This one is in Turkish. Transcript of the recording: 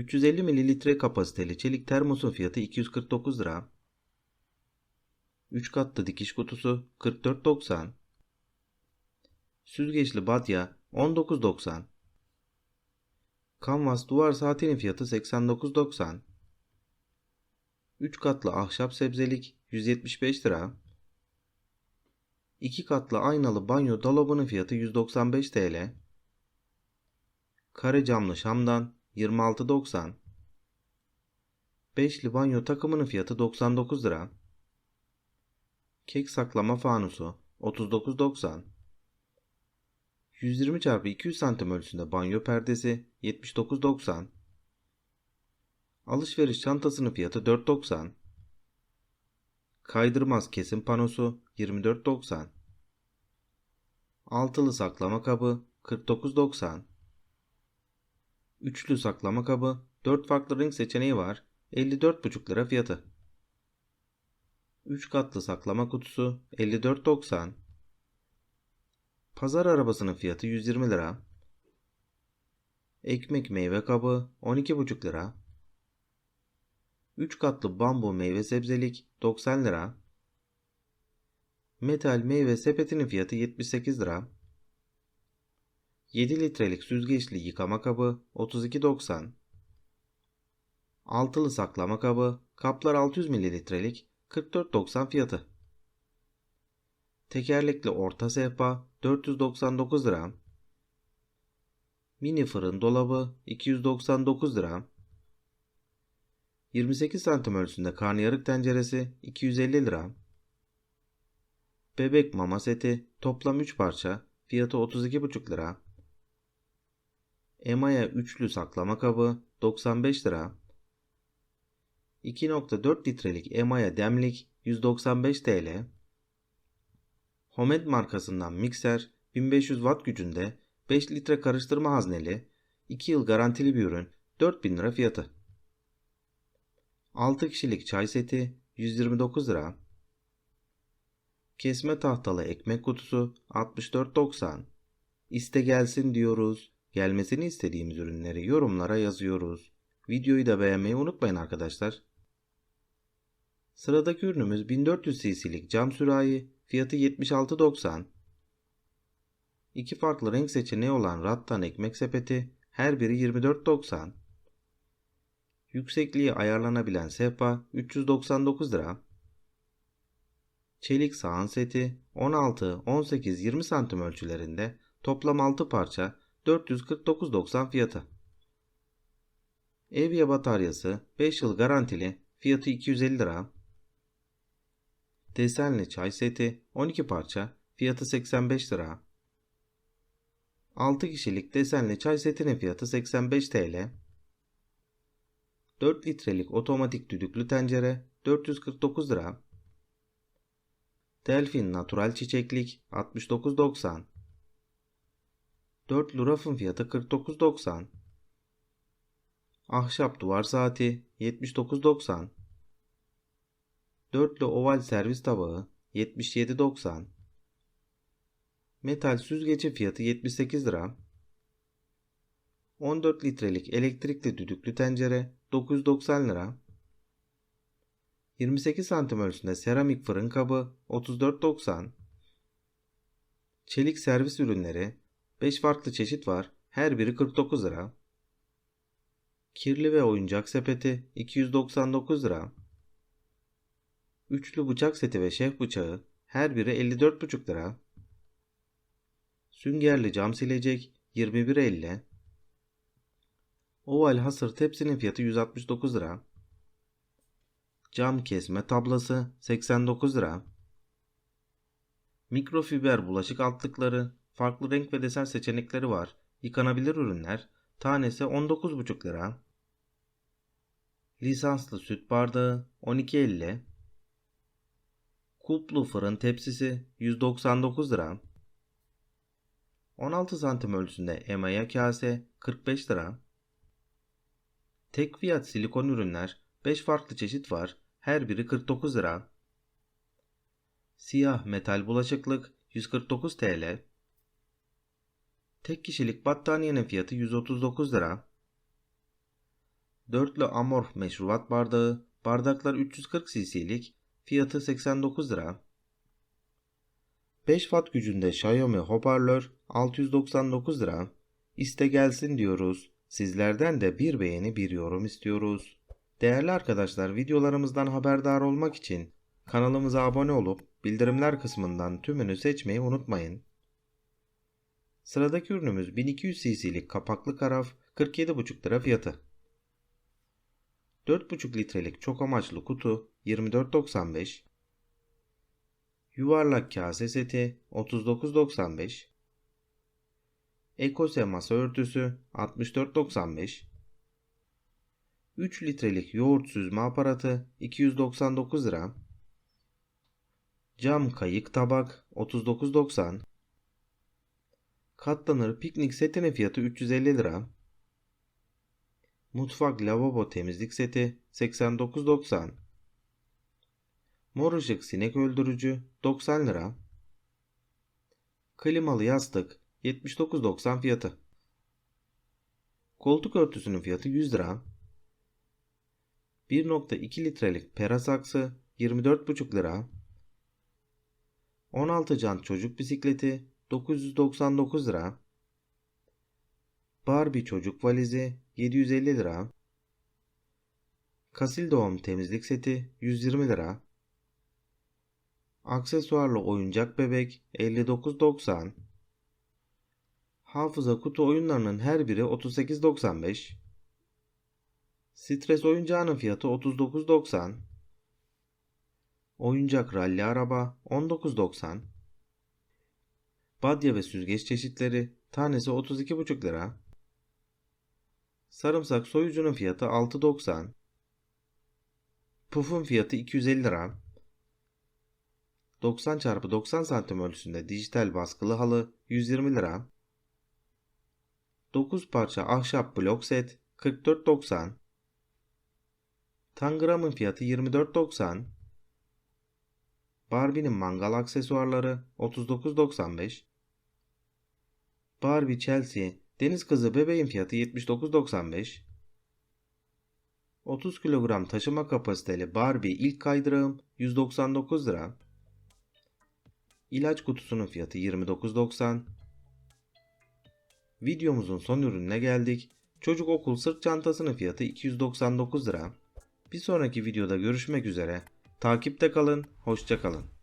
350 mililitre kapasiteli çelik termosun fiyatı 249 lira. 3 katlı dikiş kutusu 44.90. Süzgeçli batya 19.90. Kanvas duvar saatinin fiyatı 89.90. 3 katlı ahşap sebzelik 175 lira. 2 katlı aynalı banyo dolabının fiyatı 195 TL. Kare camlı şamdan 26.90. Beşli banyo takımının fiyatı 99 lira. Kek saklama fanusu 39.90. 120 x 200 cm ölçüsünde banyo perdesi 79.90. Alışveriş çantasının fiyatı 4.90. Kaydırmaz kesim panosu 24.90. Altılı saklama kabı 49.90. Üçlü saklama kabı 4 farklı renk seçeneği var. 54,5 lira fiyatı. 3 katlı saklama kutusu 54.90. Pazar arabasının fiyatı 120 lira. Ekmek meyve kabı 12,5 lira. 3 katlı bambu meyve sebzelik 90 lira. Metal meyve sepetinin fiyatı 78 lira. 7 litrelik süzgeçli yıkama kabı 32.90. Altılı saklama kabı kaplar 600 mililitrelik 44.90 fiyatı. Tekerlekli orta sehpa 499 lira. Mini fırın dolabı 299 lira. 28 santim ölçüsünde karnıyarık tenceresi 250 lira. Bebek mama seti toplam 3 parça fiyatı 32,5 lira. Emaya üçlü saklama kabı 95 lira. 2.4 litrelik Emaya demlik 195 TL. Homed markasından mikser 1500 watt gücünde 5 litre karıştırma hazneli 2 yıl garantili bir ürün 4000 lira fiyatı. 6 kişilik çay seti 129 lira. Kesme tahtalı ekmek kutusu 64.90. İste gelsin diyoruz. Gelmesini istediğimiz ürünleri yorumlara yazıyoruz. Videoyu da beğenmeyi unutmayın arkadaşlar. Sıradaki ürünümüz 1400 cc'lik cam sürahi fiyatı 76.90. İki farklı renk seçeneği olan rattan ekmek sepeti her biri 24.90. Yüksekliği ayarlanabilen sehpa 399 lira. Çelik sahan seti 16, 18, 20 santim ölçülerinde toplam 6 parça 449.90 fiyatı. Evye bataryası 5 yıl garantili fiyatı 250 lira. Desenli çay seti 12 parça fiyatı 85 lira. 6 kişilik desenli çay setinin fiyatı 85 TL. 4 litrelik otomatik düdüklü tencere 449 lira. Delfin natural çiçeklik 69.90. 4 rafın fiyatı 49.90. Ahşap duvar saati 79.90. Dörtlü oval servis tabağı 77.90. Metal süzgeci fiyatı 78 lira. 14 litrelik elektrikli düdüklü tencere 990 lira. 28 santim ölçüsünde seramik fırın kabı 34.90. Çelik servis ürünleri 5 farklı çeşit var. Her biri 49 lira. Kirli ve oyuncak sepeti 299 lira. Üçlü bıçak seti ve şef bıçağı her biri 54,5 lira. Süngerli cam silecek 21.50. Oval hasır tepsinin fiyatı 169 lira. Cam kesme tablası 89 lira. Mikrofiber bulaşık altlıkları, farklı renk ve desen seçenekleri var. Yıkanabilir ürünler, tanesi 19,5 lira. Lisanslı süt bardağı 12.50. Kulplu fırın tepsisi 199 lira. 16 santim ölçüsünde emaya kase 45 lira. Tek fiyat silikon ürünler 5 farklı çeşit var. Her biri 49 lira. Siyah metal bulaşıklık 149 TL. Tek kişilik battaniyenin fiyatı 139 lira. Dörtlü amorf meşrubat bardağı. Bardaklar 340 cc'lik. Fiyatı 89 lira. 5 watt gücünde Xiaomi hoparlör 699 lira. İste gelsin diyoruz. Sizlerden de bir beğeni bir yorum istiyoruz. Değerli arkadaşlar videolarımızdan haberdar olmak için kanalımıza abone olup bildirimler kısmından tümünü seçmeyi unutmayın. Sıradaki ürünümüz 1200 cc'lik kapaklı karaf 47,5 lira fiyatı. 4,5 litrelik çok amaçlı kutu 24.95 Yuvarlak kase seti 39.95 Ekose masa örtüsü 64.95 3 litrelik yoğurt süzme aparatı 299 lira. Cam kayık tabak 39.90 Katlanır piknik setinin fiyatı 350 lira Mutfak lavabo temizlik seti 89.90 Mor ışık sinek öldürücü 90 lira. Klimalı yastık 79.90 fiyatı. Koltuk örtüsünün fiyatı 100 lira. 1.2 litrelik pera saksı 24,5 lira. 16 jant çocuk bisikleti 999 lira. Barbie çocuk valizi 750 lira. Kasil doğum temizlik seti 120 lira. Aksesuarlı oyuncak bebek 59.90 Hafıza kutu oyunlarının her biri 38.95 Stres oyuncağının fiyatı 39.90 Oyuncak ralli araba 19.90 Badya ve süzgeç çeşitleri tanesi 32,5 lira Sarımsak soyucunun fiyatı 6.90 Pufun fiyatı 250 lira 90 x 90 santim ölçüsünde dijital baskılı halı 120 lira. 9 parça ahşap blok set 44.90. Tangramın fiyatı 24.90. Barbie'nin mangal aksesuarları 39.95. Barbie Chelsea deniz kızı bebeğin fiyatı 79.95. 30 kilogram taşıma kapasiteli Barbie ilk kaydırağım 199 lira. İlaç kutusunun fiyatı 29.90. Videomuzun son ürününe geldik. Çocuk okul sırt çantasının fiyatı 299 lira. Bir sonraki videoda görüşmek üzere. Takipte kalın, hoşça kalın.